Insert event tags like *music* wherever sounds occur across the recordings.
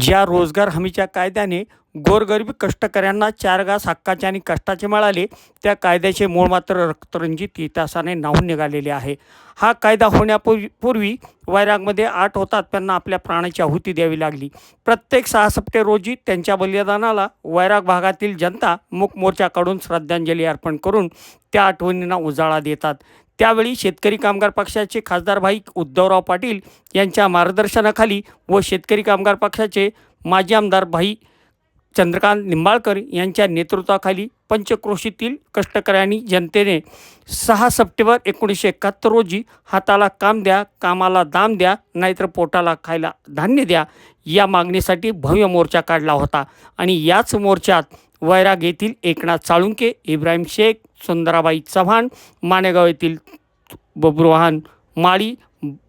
ज्या रोजगार हमीच्या कायद्याने गोरगरीब कष्टकऱ्यांना चार घास हक्काचे आणि कष्टाचे मिळाले. त्या कायद्याचे मूळ मात्र रक्तरंजित इतिहासाने नाहून निघालेले आहे. हा कायदा होण्यापूर्वी पूर्वी वैरागमध्ये आठ होतात. त्यांना आपल्या प्राणाची आहुती द्यावी लागली. प्रत्येक सहा सप्टे रोजी त्यांच्या बलिदानाला वैराग भागातील जनता मूक मोर्चाकडून श्रद्धांजली अर्पण करून त्या आठवणींना उजाळा देतात. त्यावेळी शेतकरी कामगार पक्षाचे खासदार भाई उद्धवराव पाटील यांच्या मार्गदर्शनाखाली व शेतकरी कामगार पक्षाचे माजी आमदार भाई चंद्रकांत निंबाळकर यांच्या नेतृत्वाखाली पंचक्रोशीतील कष्टकऱ्यांनी जनतेने सहा सप्टेंबर एकोणीसशे एकाहत्तर रोजी हाताला काम द्या कामाला दाम द्या नाहीतर पोटाला खायला धान्य द्या या मागणीसाठी भव्य मोर्चा काढला होता. आणि याच मोर्चात वैराग येथील एकनाथ साळुंके इब्राहिम शेख सुंदराबाई चव्हाण माणेगाव येथील बब्रुवाहन माळी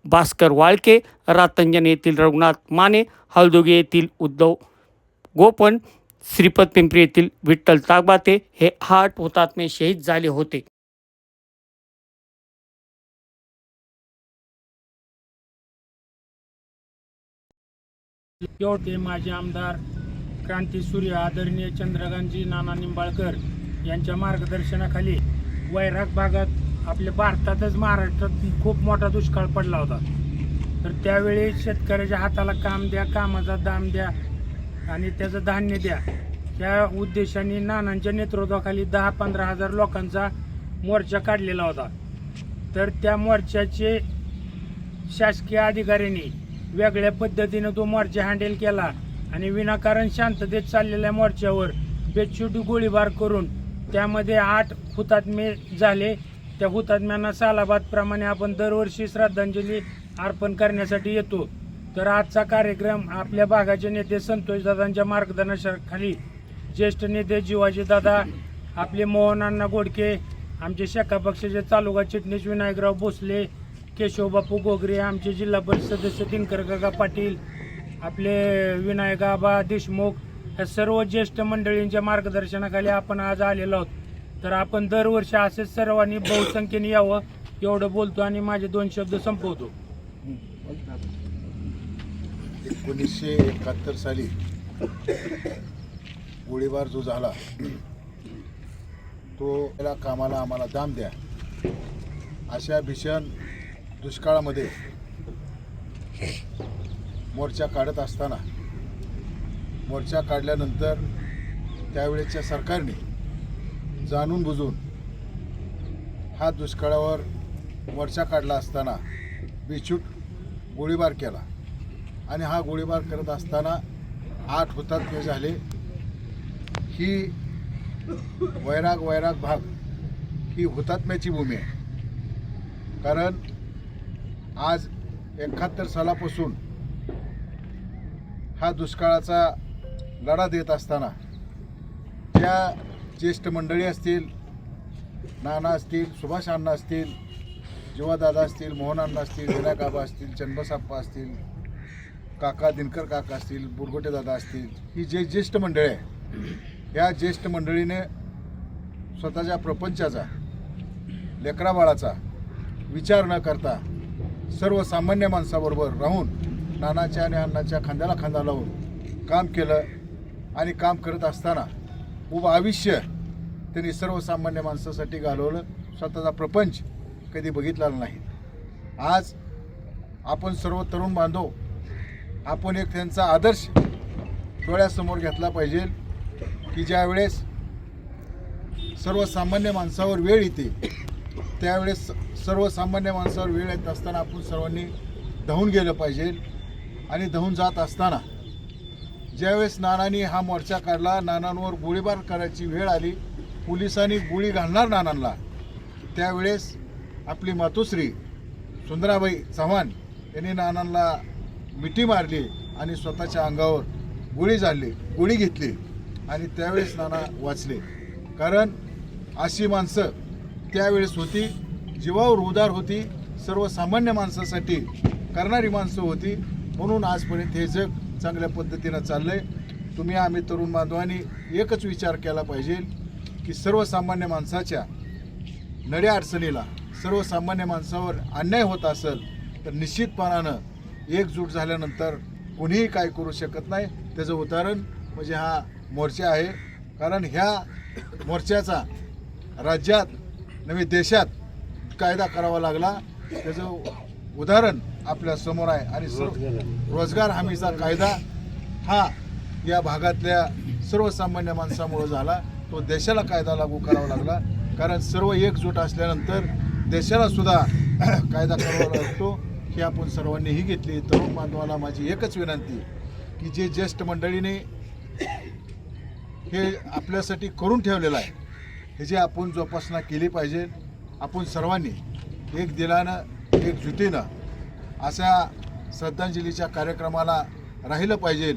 भास्कर वाळके रातंजन येथील रघुनाथ माने हळदुगे येथील उद्धव गोपन श्रीपद पिंपरी येथील विठ्ठल तागबाते हे आठ हुतात्मे शहीद झाले होते. होते माजी आमदार क्रांतीसूर्य आदरणीय चंद्रकांतजी नाना निंबाळकर यांच्या मार्गदर्शनाखाली वैराग भागात आपल्या भारतातच महाराष्ट्रात खूप मोठा दुष्काळ पडला होता. तर त्यावेळी शेतकऱ्याच्या हाताला काम द्या कामाचा दाम द्या आणि त्याचं धान्य द्या. त्या उद्देशाने नानांच्या नेतृत्वाखाली दहा पंधरा हजार लोकांचा मोर्चा काढलेला होता. तर त्या मोर्चाचे शासकीय अधिकाऱ्यांनी वेगळ्या पद्धतीनं तो मोर्चा हँडल केला आणि विनाकारण शांततेत चाललेल्या मोर्चावर बेछुटी गोळीबार करून त्यामध्ये आठ हुतात्मे झाले. त्या हुतात्म्यांना सालाबादप्रमाणे आपण दरवर्षी श्रद्धांजली अर्पण करण्यासाठी येतो. तर आजचा कार्यक्रम आपल्या भागाचे नेते संतोषदादांच्या मार्गदर्शनाखाली. ज्येष्ठ नेते जीवाजीदादा आपले मोहन गोडके आमचे शाखा पक्षाचे तालुका चिटणीस विनायकराव भोसले केशवबापू गोगरे आमचे जिल्हा परिषद सदस्य दिनकर पाटील आपले विनायक आबा देशमुख या सर्व ज्येष्ठ मंडळींच्या मार्गदर्शनाखाली आपण आज आलेलो आहोत. तर आपण दरवर्षी असेच सर्वांनी बहुसंख्येने यावं एवढं बोलतो आणि माझे दोन शब्द संपवतो. एकोणीसशे एकाहत्तर साली गोळीबार जो झाला तो त्याला कामाला आम्हाला दाम द्या. अशा भीषण दुष्काळामध्ये मोर्चा काढत असताना मोर्चा काढल्यानंतर त्यावेळेच्या सरकारने जाणून बुजून हा दुष्काळावर मोर्चा काढला असताना बिछूट गोळीबार केला. आणि हा गोळीबार करत असताना आठ हुतात्मे झाले. ही वैराग वैराग भाग ही हुतात्म्याची भूमी आहे. कारण आज एकाहत्तर सालापासून हा दुष्काळाचा लढा देत असताना ज्या ज्येष्ठ मंडळी असतील नाना असतील सुभाष अण्णा असतील जीवादादा असतील मोहन अण्णा असतील विनायकाबा असतील चंद्रसाप्पा असतील काका दिनकर काका असतील बुरगोटे दादा असतील ही जे ज्येष्ठ मंडळी आहे या ज्येष्ठ मंडळीने स्वतःच्या प्रपंचाचा लेकराबाळाचा विचार न करता सर्वसामान्य माणसाबरोबर राहून नानाच्या आणि अण्णाच्या खांद्याला खांदा लावून काम केलं आणि काम करत असताना खूप आयुष्य त्यांनी सर्वसामान्य माणसासाठी घालवलं. स्वतःचा प्रपंच कधी बघितलेला नाही. आज आपण सर्व तरुण बांधव आपण एक त्यांचा आदर्श डोळ्यासमोर घेतला पाहिजे की ज्यावेळेस सर्वसामान्य माणसावर वेळ येते त्यावेळेस सर्वसामान्य माणसावर वेळ येत असताना आपण सर्वांनी धावून गेलं पाहिजे आणि धावून जात असताना ज्यावेळेस नानांनी हा मोर्चा काढला नानांवर गोळीबार करायची वेळ आली पोलिसांनी गोळी घालणार नानांना त्यावेळेस आपली मातोश्री सुंदराबाई चव्हाण यांनी नानांना मिठी मारली आणि स्वतःच्या अंगावर गोळी झाडली गोळी घेतली आणि त्यावेळेस नाना वाचले. कारण अशी माणसं त्यावेळेस होती जीवावर उदार होती सर्वसामान्य माणसासाठी करणारी माणसं होती. म्हणून आजपर्यंत हे जग चांगल्या पद्धतीनं चाललं आहे तुम्ही आम्ही तरुण बांधवांनी एकच विचार केला पाहिजे की सर्वसामान्य माणसाच्या नड्या अडचणीला सर्वसामान्य माणसावर अन्याय होत असेल तर निश्चितपणानं एकजूट झाल्यानंतर कोणीही काय करू शकत नाही. त्याचं उदाहरण म्हणजे हा मोर्चा आहे. कारण ह्या मोर्चाचा राज्यात नवे देशात कायदा करावा लागला. त्याचं उदाहरण आपल्यासमोर आहे. आणि सर्व रोजगार हमीचा कायदा हा या भागातल्या सर्वसामान्य माणसामुळं झाला. तो देशाला कायदा लागू करावा लागला. कारण सर्व एकजूट असल्यानंतर देशाला सुद्धा *clears throat* कायदा करावा लागतो. ही आपण सर्वांनी ही घेतली. तरुण बांधवाला माझी एकच विनंती की जे ज्येष्ठ मंडळीने हे आपल्यासाठी करून ठेवलेलं आहे ह्याची आपण जोपासना केली पाहिजे आपण सर्वांनी एक दिलानं एक जुटीनं अशा श्रद्धांजलीच्या कार्यक्रमाला राहिलं पाहिजे.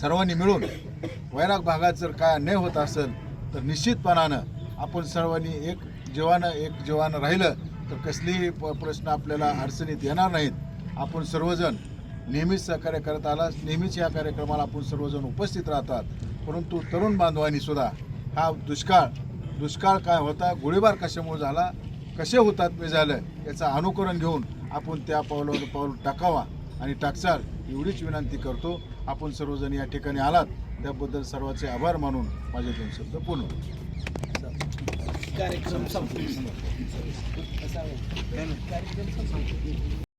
सर्वांनी मिळून वैराग भागात जर काय अन्याय होत असेल तर निश्चितपणानं आपण सर्वांनी एक जीवानं एक जीवानं राहिलं. तर कसलीही प- प्रश्न आपल्याला अडचणीत येणार नाहीत. आपण सर्वजण नेहमीच सहकार्य करत आला नेहमीच या कार्यक्रमाला आपण सर्वजण उपस्थित राहतात. परंतु तरुण बांधवांनी सुद्धा हा दुष्काळ दुष्काळ काय होता गोळीबार कशामुळे झाला कसे होतात मी झालं याचं अनुकरण घेऊन आपण त्या पावलावर पाऊल टाकावा आणि टाकचाल एवढीच विनंती करतो. आपण सर्वजण या ठिकाणी आलात त्याबद्दल सर्वांचे आभार मानून माझे दोन शब्द पूर्ण होतो. कार्यक्रम Sabe? Bene.